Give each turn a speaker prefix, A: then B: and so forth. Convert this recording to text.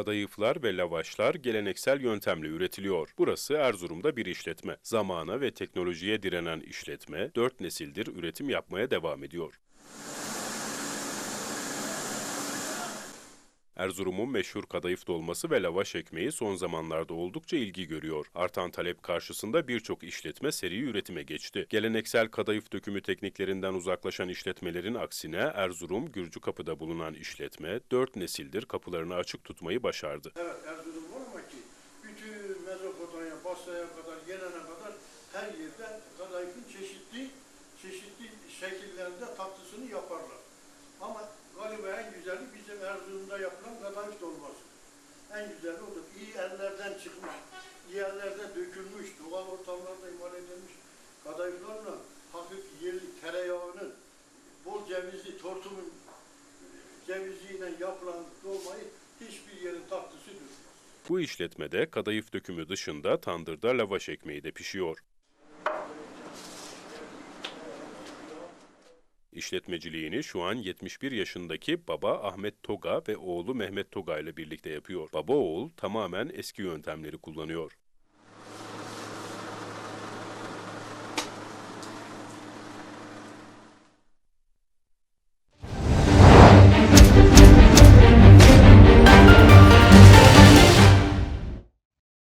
A: Kadayıflar ve lavaşlar geleneksel yöntemle üretiliyor. Burası Erzurum'da bir işletme. Zamana ve teknolojiye direnen işletme 4 nesildir üretim yapmaya devam ediyor. Erzurum'un meşhur kadayıf dolması ve lavaş ekmeği son zamanlarda oldukça ilgi görüyor. Artan talep karşısında birçok işletme seri üretime geçti. Geleneksel kadayıf dökümü tekniklerinden uzaklaşan işletmelerin aksine Erzurum Gürcükapı'da bulunan işletme 4 nesildir kapılarını açık tutmayı başardı.
B: Evet Erzurum var ama ki bütün Mezopotamya, Basra'ya kadar gelene kadar her yerde kadayıfın çeşitli çeşitli şekillerinde tatlısını yaparlar. Ama galiba en güzeli bizim Erzurum'da kadayıf dolması. En güzeli odur. İyi ellerden çıkmış, iyi ellerde dökülmüş, doğal ortamlarda imal edilmiş kadayıflarla hafif yerli tereyağının, bol cevizli tortumun ceviziyle yapılan dolmayı hiçbir yerin tatlısı düşmez.
A: Bu işletmede kadayıf dökümü dışında tandırda lavaş ekmeği de pişiyor. İşletmeciliğini şu an 71 yaşındaki baba Ahmet Toga ve oğlu Mehmet Toga ile birlikte yapıyor. Baba oğul tamamen eski yöntemleri kullanıyor.